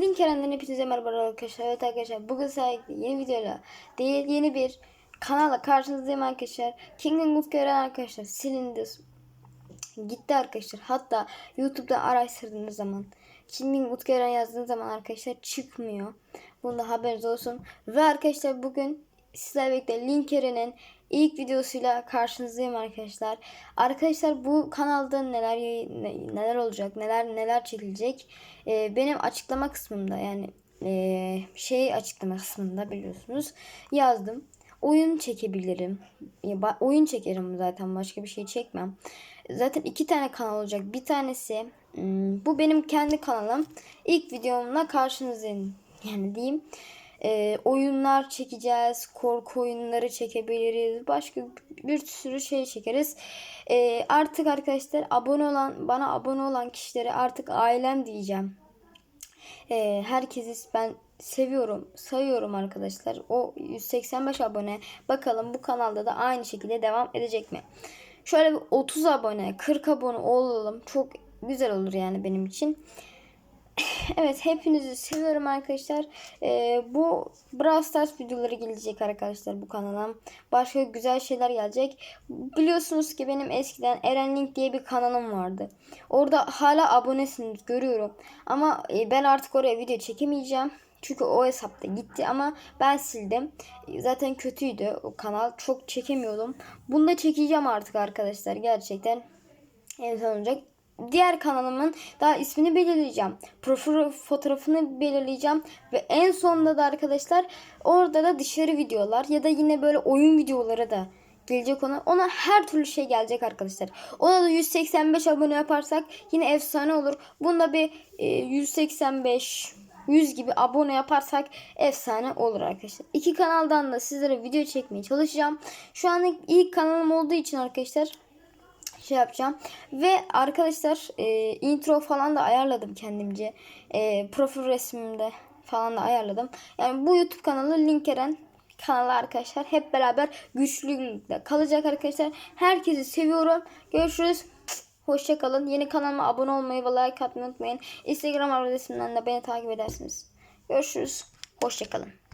Link Eren'den hepinize merhaba arkadaşlar. Evet arkadaşlar bugün sahipli yeni videoyla değil yeni bir kanalla karşınızdayım arkadaşlar. Kingdom of Eren arkadaşlar silindi. Gitti arkadaşlar. Hatta YouTube'da araştırdığınız zaman Kingdom of Eren yazdığınız zaman arkadaşlar çıkmıyor. Bunda haberiniz olsun. Ve arkadaşlar bugün sizlerle birlikte Link Eren'in ilk videosuyla karşınızdayım arkadaşlar. Arkadaşlar bu kanalda neler neler olacak, neler neler çekilecek e, benim açıklama kısmımda yani e, şey açıklama kısmında biliyorsunuz yazdım. Oyun çekebilirim. Ya, oyun çekerim zaten başka bir şey çekmem. Zaten iki tane kanal olacak. Bir tanesi hmm, bu benim kendi kanalım. İlk videomla karşınızdayım. Yani diyeyim. Ee, oyunlar çekeceğiz. Korku oyunları çekebiliriz. Başka bir sürü şey çekeriz. Ee, artık arkadaşlar abone olan bana abone olan kişileri artık ailem diyeceğim. Ee, herkesi ben seviyorum, sayıyorum arkadaşlar. O 185 abone. Bakalım bu kanalda da aynı şekilde devam edecek mi? Şöyle bir 30 abone, 40 abone olalım. Çok güzel olur yani benim için. Evet hepinizi seviyorum arkadaşlar. Ee, bu Brawl Stars videoları gelecek arkadaşlar bu kanala. Başka güzel şeyler gelecek. Biliyorsunuz ki benim eskiden Eren Link diye bir kanalım vardı. Orada hala abonesiniz görüyorum. Ama e, ben artık oraya video çekemeyeceğim. Çünkü o hesapta gitti ama ben sildim. Zaten kötüydü o kanal. Çok çekemiyordum. Bunu da çekeceğim artık arkadaşlar. Gerçekten en olacak. Diğer kanalımın daha ismini belirleyeceğim. Profil fotoğrafını belirleyeceğim. Ve en sonunda da arkadaşlar orada da dışarı videolar ya da yine böyle oyun videoları da gelecek ona. Ona her türlü şey gelecek arkadaşlar. Ona da 185 abone yaparsak yine efsane olur. Bunda bir e, 185 100 gibi abone yaparsak efsane olur arkadaşlar. İki kanaldan da sizlere video çekmeye çalışacağım. Şu an ilk kanalım olduğu için arkadaşlar şey yapacağım. Ve arkadaşlar e, intro falan da ayarladım kendimce. E, profil resmimde falan da ayarladım. Yani bu YouTube kanalı Linkeren kanalı arkadaşlar. Hep beraber güçlülükle kalacak arkadaşlar. Herkesi seviyorum. Görüşürüz. Hoşçakalın. Yeni kanalıma abone olmayı ve like atmayı unutmayın. Instagram adresimden de beni takip edersiniz. Görüşürüz. Hoşçakalın.